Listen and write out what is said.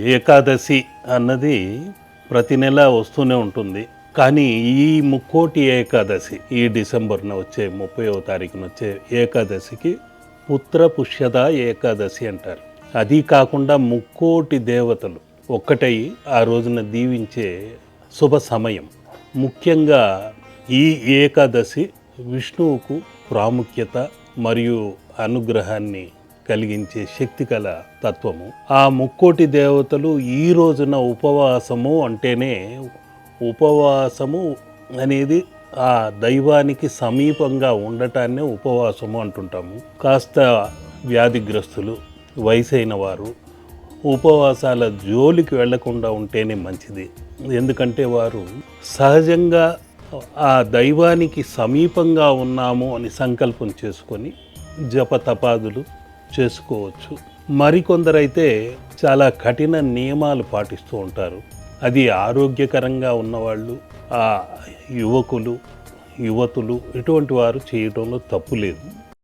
ఏకాదశి అన్నది ప్రతి నెల వస్తూనే ఉంటుంది. కానీ ఈ ముక్కోటి ఏకాదశి ఈ డిసెంబర్న వచ్చే ముప్పైవ తారీఖున వచ్చే ఏకాదశికి పుత్ర పుష్యద ఏకాదశి అంటారు. అది కాకుండా ముక్కోటి దేవతలు ఒక్కటై ఆ రోజున దీవించే శుభ సమయం. ముఖ్యంగా ఈ ఏకాదశి విష్ణువుకు ప్రాముఖ్యత మరియు అనుగ్రహాన్ని కలిగించే శక్తి కల తత్వము. ఆ ముక్కోటి దేవతలు ఈ రోజున ఉపవాసము అంటేనే ఉపవాసము అనేది ఆ దైవానికి సమీపంగా ఉండటాన్నే ఉపవాసము అంటుంటాము. కాస్త వ్యాధిగ్రస్తులు వయసైన వారు ఉపవాసాల జోలికి వెళ్ళకుండా ఉంటేనే మంచిది. ఎందుకంటే వారు సహజంగా ఆ దైవానికి సమీపంగా ఉన్నాము అని సంకల్పం చేసుకొని జపతపాదులు చేసుకోవచ్చు. మరికొందరైతే చాలా కఠిన నియమాలు పాటిస్తూ ఉంటారు. అది ఆరోగ్యకరంగా ఉన్నవాళ్ళు ఆ యువకులు యువతులు ఇటువంటి వారు చేయడంలో తప్పు లేదు.